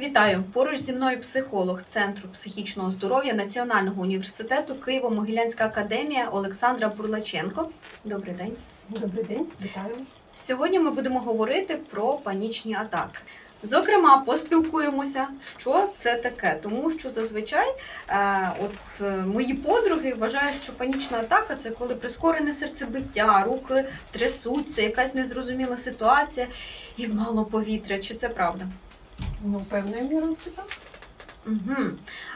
Вітаю! Поруч зі мною психолог Центру психічного здоров'я Національного університету Києво-Могилянська академія Олександра Бурлаченко. Добрий день. Добрий день, вітаю вас. Сьогодні ми будемо говорити про панічні атаки. Зокрема, поспілкуємося, що це таке, тому що зазвичай е, от е, мої подруги вважають, що панічна атака це коли прискорене серцебиття, руки трясуться, якась незрозуміла ситуація і мало повітря. Чи це правда? Ну, певною мірою це так. Угу.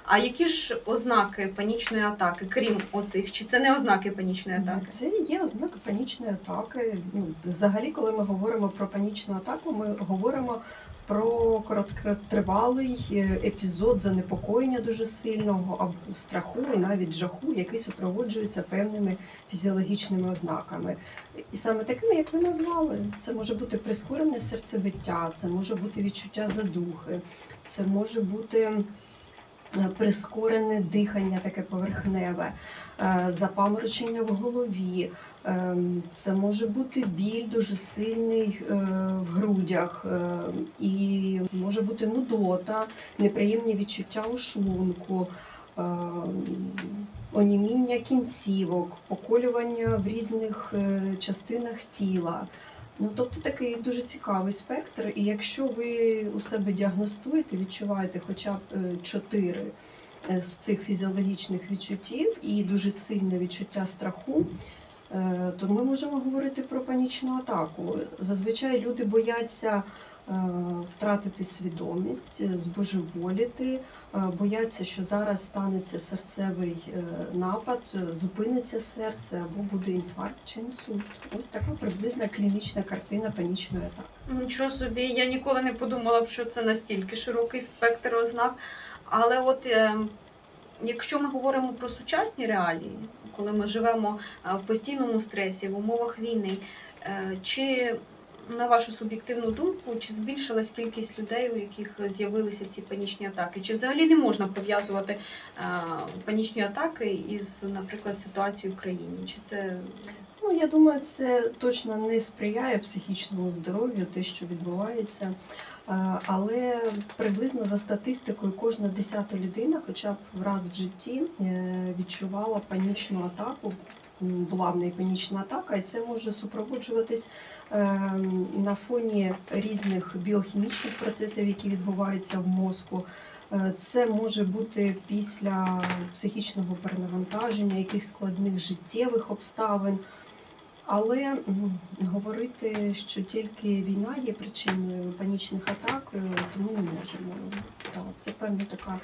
А які ж ознаки панічної атаки, крім оцих? Чи це не ознаки панічної атаки? Це є ознаки панічної атаки. Ну, взагалі, коли ми говоримо про панічну атаку, ми говоримо про короткотривалий е, епізод занепокоєння дуже сильного, або страху і навіть жаху, який супроводжується певними фізіологічними ознаками. І саме такими, як ви назвали, це може бути прискорене серцебиття, це може бути відчуття задухи, це може бути прискорене дихання, таке поверхневе, е, запаморочення в голові. е, Це може бути біль дуже сильний е, в грудях, е, і може бути нудота, неприємні відчуття у шлунку, е, оніміння кінцівок, поколювання в різних е, частинах тіла. Ну, тобто такий дуже цікавий спектр. І якщо ви у себе діагностуєте, відчуваєте хоча б е, чотири е, з цих фізіологічних відчуттів і дуже сильне відчуття страху, е, то ми можемо говорити про панічну атаку. Зазвичай люди бояться втратити свідомість, е, збожеволіти, е, бояться, що зараз станеться серцевий е, напад, е, зупиниться серце або буде інфаркт чи інсульт. Ось така приблизна клінічна картина панічної атаки. Нічого собі, я ніколи не подумала б, що це настільки широкий спектр ознак. Але от е, якщо ми говоримо про сучасні реалії, коли ми живемо е, в постійному стресі, в умовах війни, е, чи на вашу суб'єктивну думку, чи збільшилась кількість людей, у яких з'явилися ці панічні атаки? Чи взагалі не можна пов'язувати е, панічні атаки із, наприклад, ситуацією в країні? Чи це Ну, я думаю, це точно не сприяє психічному здоров'ю, те, що відбувається. Е, Але приблизно за статистикою кожна десята людина, хоча б раз в житті, е, відчувала панічну атаку. Була в неї панічна атака, і це може супроводжуватись на фоні різних біохімічних процесів, які відбуваються в мозку. Е, Це може бути після психічного перенавантаження, якихось складних життєвих обставин. Але говорити, що тільки війна є причиною панічних атак, е, то ми не можемо. Це певна така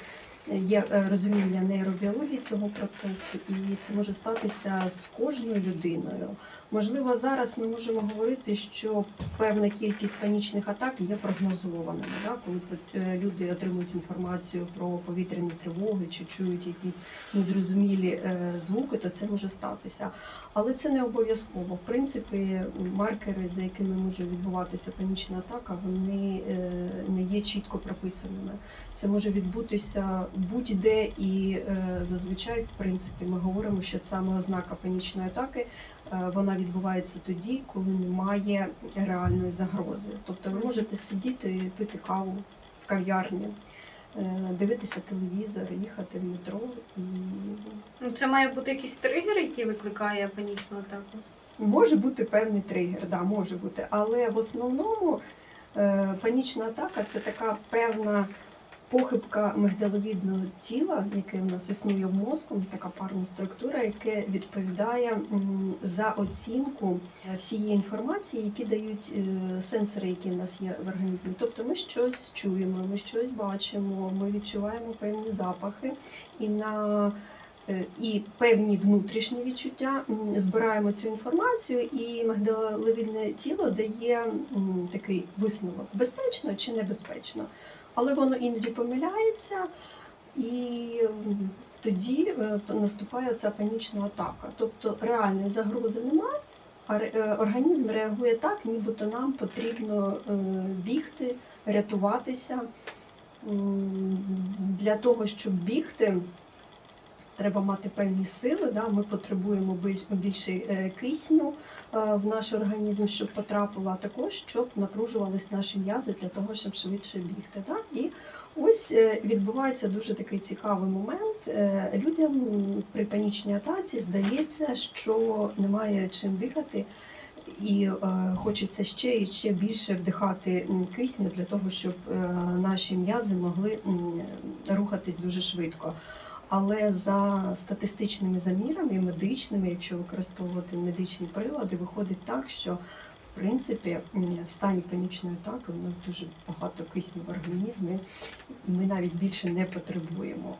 е, є розуміння нейробіології цього процесу, і це може статися з кожною людиною. Можливо, зараз ми можемо говорити, що певна кількість панічних атак є прогнозованими. Да? Коли е, люди отримують інформацію про повітряні тривоги чи чують якісь незрозумілі е, звуки, то це може статися. Але це не обов'язково. В принципі, маркери, за якими може відбуватися панічна атака, вони е, не є чітко прописаними. Це може відбутися будь-де, і е, зазвичай, в принципі, ми говоримо, що саме ознака панічної атаки е, вона відбувається тоді, коли немає реальної загрози. Тобто ви можете сидіти, пити каву в кав'ярні. Е, Дивитися телевізор, їхати в метро і ну, це має бути якийсь тригер, який викликає панічну атаку? Може бути певний тригер, да, може бути. Але в основному е, панічна атака це така певна похибка мигдаловідного тіла, яке в нас існує в мозку, така парна структура, яке відповідає за оцінку всієї інформації, які дають е, сенсори, які в нас є в організмі. Тобто ми щось чуємо, ми щось бачимо, ми відчуваємо певні запахи і на е, і певні внутрішні відчуття, збираємо цю інформацію, і мигдаловидне тіло дає такий висновок: безпечно чи небезпечно. Але воно іноді помиляється, і тоді е, наступає ця панічна атака. Тобто реальної загрози немає, а е, організм реагує так, нібито нам потрібно е, бігти, рятуватися. Для того, щоб бігти, треба мати певні сили. Да? Ми потребуємо більше кисню в наш організм, щоб потрапило, а також щоб напружувались наші м'язи для того, щоб швидше бігти. Да? І Ось е, відбувається дуже такий цікавий момент. Е, Людям при панічній атаці здається, що немає чим дихати, і е, хочеться ще і ще більше вдихати кисню для того, щоб е, наші м'язи могли м, рухатись дуже швидко. Але за статистичними замірами, медичними, якщо використовувати медичні прилади, виходить так, що в принципі в стані панічної атаки у нас дуже багато кисню в організмі, і ми навіть більше не потребуємо.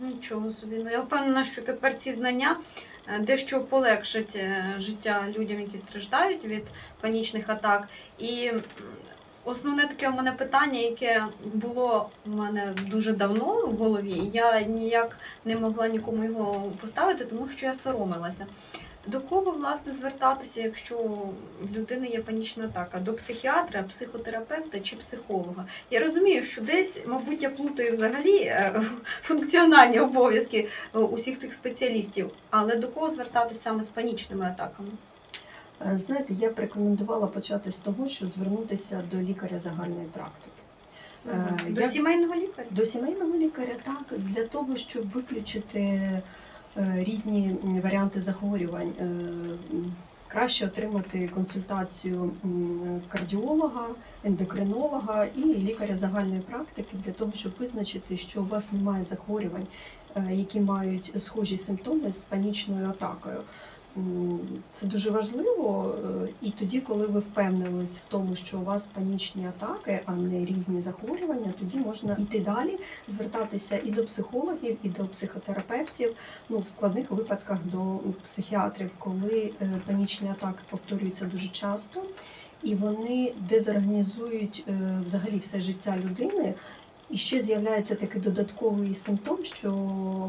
Нічого собі. Ну я впевнена, що тепер ці знання е, дещо полегшать е, життя людям, які страждають від панічних атак. І основне таке у мене питання, яке було у мене дуже давно в голові, я ніяк не могла нікому його поставити, тому що я соромилася. До кого власне звертатися, якщо в людини є панічна атака? До психіатра, психотерапевта чи психолога? Я розумію, що десь, мабуть, я плутаю взагалі е, функціональні обов'язки е, усіх цих спеціалістів, але до кого звертатися саме з панічними атаками? Е, Знаєте, я б рекомендувала почати з того, що звернутися до лікаря загальної практики. Е, До я- сімейного лікаря? До сімейного лікаря так, для того, щоб виключити е, різні варіанти захворювань. Краще отримати консультацію кардіолога, ендокринолога і лікаря загальної практики для того, щоб визначити, що у вас немає захворювань, які мають схожі симптоми з панічною атакою. Це дуже важливо, е, і тоді, коли ви впевнились в тому, що у вас панічні атаки, а не різні захворювання, тоді можна йти далі, звертатися і до психологів, і до психотерапевтів. Ну в складних випадках до психіатрів, коли е, панічні атаки повторюються дуже часто, і вони дезорганізують е, взагалі все життя людини. І ще з'являється такий додатковий симптом, що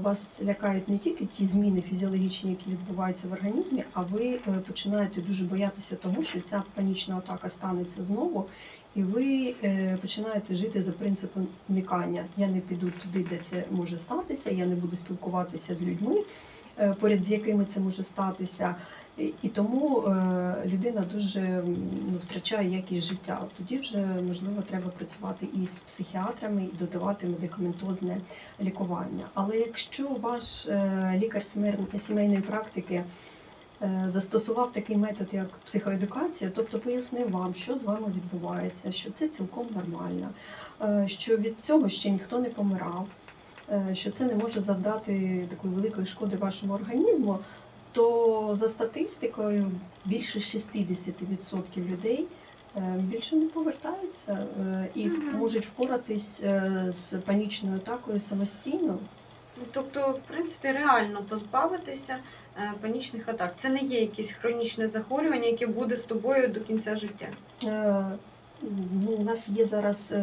вас лякають не тільки ті зміни фізіологічні, які відбуваються в організмі, а ви е, починаєте дуже боятися того, що ця панічна атака станеться знову, і ви е, починаєте жити за принципом уникання. Я не піду туди, де це може статися, я не буду спілкуватися з людьми, е, поряд з якими це може статися. І- тому е, людина дуже ну, втрачає якість життя. Тоді вже можливо треба працювати і з психіатрами, і додавати медикаментозне лікування. Але якщо ваш е, лікар сімейної практики е, застосував такий метод, як психоедукація, тобто пояснив вам, що з вами відбувається, що це цілком нормально, що від цього ще ніхто не помирав, що це не може завдати такої великої шкоди вашому організму, то за статистикою більше 60% людей е, більше не повертаються е, і можуть впоратись е, з панічною атакою самостійно. Тобто, в принципі, реально позбавитися панічних атак. Це не є якесь хронічне захворювання, яке буде з тобою до кінця життя. Ну, у нас є зараз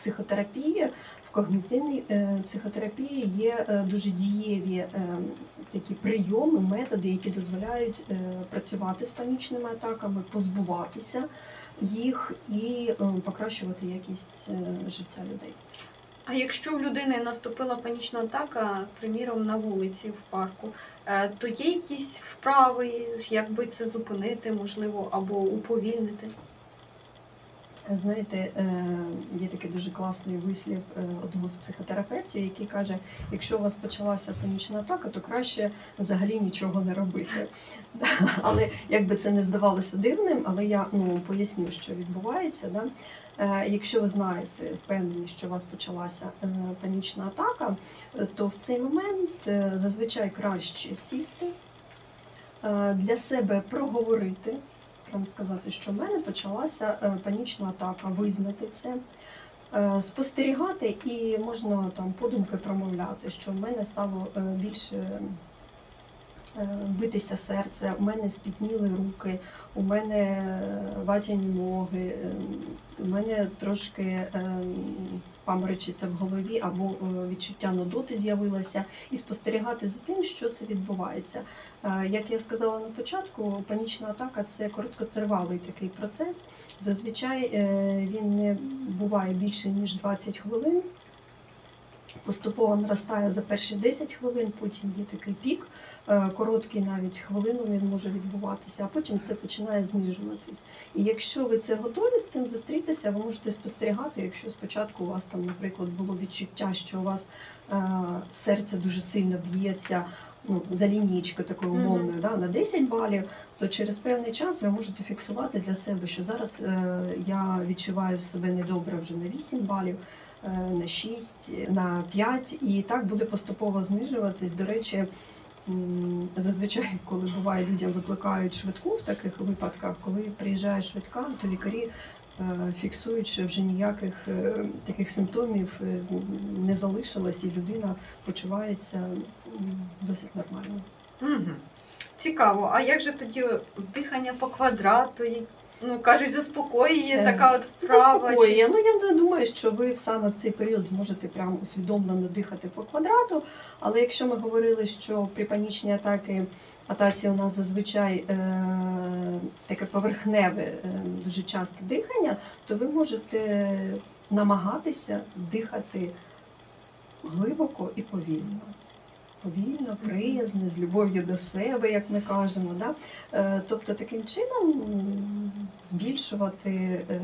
психотерапія. В когнітивній е, психотерапії є е, дуже дієві е, такі прийоми, методи, які дозволяють працювати з панічними атаками, позбуватися їх і покращувати якість життя людей. А якщо в людини наступила панічна атака, приміром, на вулиці в парку, то є якісь вправи, як би це зупинити, можливо, або уповільнити? Знаєте, е, є такий дуже класний вислів е, одного з психотерапевтів, який каже: якщо у вас почалася панічна атака, то краще взагалі нічого не робити. Але як би це не здавалося дивним, але я ну, поясню, що відбувається. Да? Е, Якщо ви знаєте, впевнені, що у вас почалася панічна атака, то в цей момент зазвичай краще сісти, для себе проговорити прямо сказати, що в мене почалася е, панічна атака, визнати це, е, спостерігати і можна там подумки промовляти, що в мене стало е, більше битися серце, у мене спітніли руки, у мене ватяні ноги, у мене трошки паморочиться в голові або е, відчуття нудоти з'явилося, і спостерігати за тим, що це відбувається. Е, Як я сказала на початку, панічна атака це короткотривалий такий процес. Зазвичай е, він не буває більше ніж 20 хвилин. Поступово наростає за перші 10 хвилин, потім є такий пік, е, короткий навіть хвилину він може відбуватися, а потім це починає знижуватись. І якщо ви це готові з цим зустрітися, ви можете спостерігати, якщо спочатку у вас там, наприклад, було відчуття, що у вас е, серце дуже сильно б'ється. Ну, за лінійку такою умовною, да, на 10 балів, то через певний час ви можете фіксувати для себе, що зараз е, я відчуваю себе недобре вже на 8 балів, на 6, на 5, і так буде поступово знижуватись. До речі, зазвичай, коли буває людям викликають швидку в таких випадках, коли приїжджає швидка, то лікарі е, фіксують, що вже ніяких е, таких симптомів е, не залишилось, і людина почувається досить нормально. Цікаво. А як же тоді дихання по квадрату? Ну, кажуть, заспокоює Е, така от вправа. Заспокоює. Ну я не думаю, що ви саме в цей період зможете прям усвідомлено дихати по квадрату. Але якщо ми говорили, що при панічній атаки атаці у нас зазвичай е, таке поверхневе, е, дуже часте дихання, то ви можете намагатися дихати глибоко і повільно. Повільно, приязно, з любов'ю до себе, як ми кажемо. Да? Е, Тобто таким чином збільшувати е,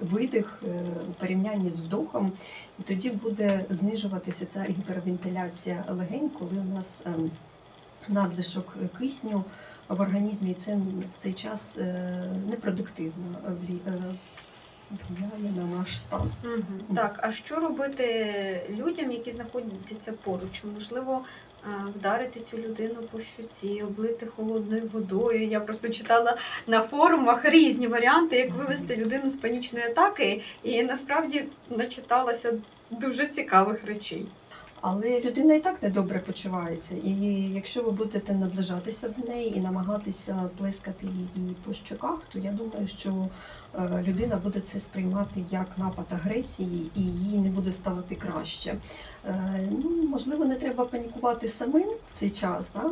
видих е, у порівнянні з вдохом, і тоді буде знижуватися ця гіпервентиляція легень, коли у нас ем, надлишок кисню в організмі, і це в цей час е, непродуктивно впливає на наш стан. Угу. Так, а що робити людям, які знаходяться поруч? Можливо, е, вдарити цю людину по щоці, облити холодною водою. Я просто читала на форумах різні варіанти, як вивести людину з панічної атаки, і насправді начиталася дуже цікавих речей. Але людина і так недобре почувається. І якщо ви будете наближатися до неї і намагатися плескати її по щоках, то я думаю, що людина буде це сприймати як напад агресії, і їй не буде ставати краще. Е, Ну, можливо, не треба панікувати самим в цей час. Да?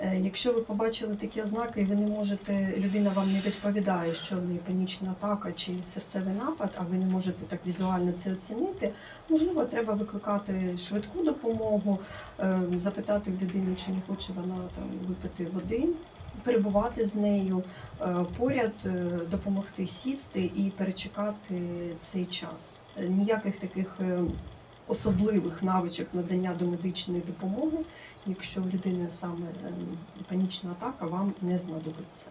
Е, Якщо ви побачили такі ознаки, і ви не можете, людина вам не відповідає, що в неї панічна атака чи серцевий напад, а ви не можете так візуально це оцінити, можливо, треба викликати швидку допомогу, е, запитати в людини, чи не хоче вона там випити води, перебувати з нею е, поряд, е, допомогти сісти і перечекати цей час. Е, Ніяких таких особливих навичок надання домедичної допомоги, якщо у людини саме панічна атака, вам не знадобиться.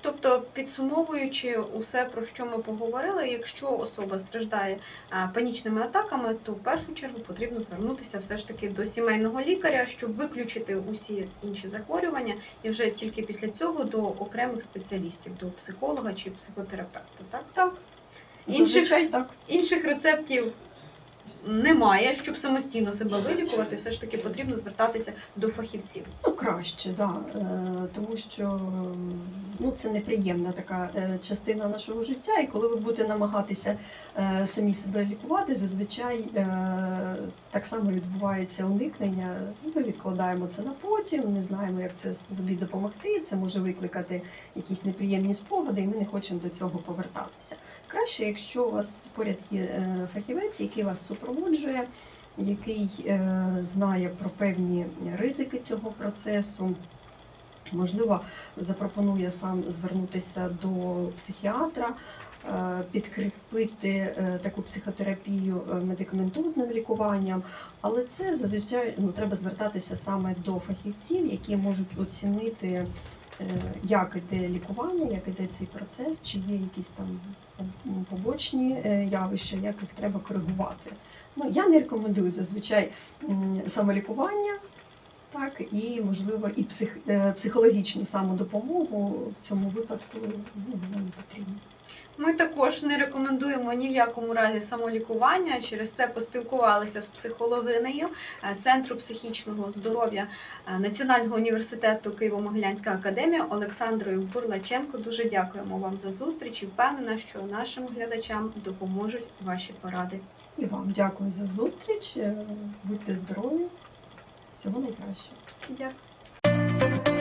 Тобто, підсумовуючи усе, про що ми поговорили, якщо особа страждає е, панічними атаками, то в першу чергу потрібно звернутися все ж таки до сімейного лікаря, щоб виключити усі інші захворювання, і вже тільки після цього до окремих спеціалістів, до психолога чи психотерапевта. Так, так. Інших, так. інших рецептів немає, щоб самостійно себе вилікувати, все ж таки потрібно звертатися до фахівців. Ну, краще, да. Е, тому що ну, це неприємна така е, частина нашого життя. І коли ви будете намагатися е, самі себе лікувати, зазвичай так само відбувається уникнення. Ми відкладаємо це на потім, не знаємо, як це собі допомогти. Це може викликати якісь неприємні спогади, і ми не хочемо до цього повертатися. Краще, якщо у вас поряд є е, фахівець, який вас супроводжує, який е, знає про певні ризики цього процесу. Можливо, запропонує сам звернутися до психіатра, е, підкріпити таку психотерапію медикаментозним лікуванням, але це зазвичай ну, треба звертатися саме до фахівців, які можуть оцінити, як іде лікування, як іде цей процес, чи є якісь там побочні е, явища, як їх треба коригувати. Ну, я не рекомендую зазвичай самолікування. Так, і можливо і псих, е, психологічну самодопомогу в цьому випадку ну, не потрібна. Ми також не рекомендуємо ні в якому разі самолікування. Через це поспілкувалися з психологинею е, Центру психічного здоров'я е, Національного університету Києво-Могилянська академія Олександрою Бурлаченко. Дуже дякуємо вам за зустріч і впевнена, що нашим глядачам допоможуть ваші поради. І вам дякую за зустріч. е, Будьте здорові. Всього найкращого. Дякую.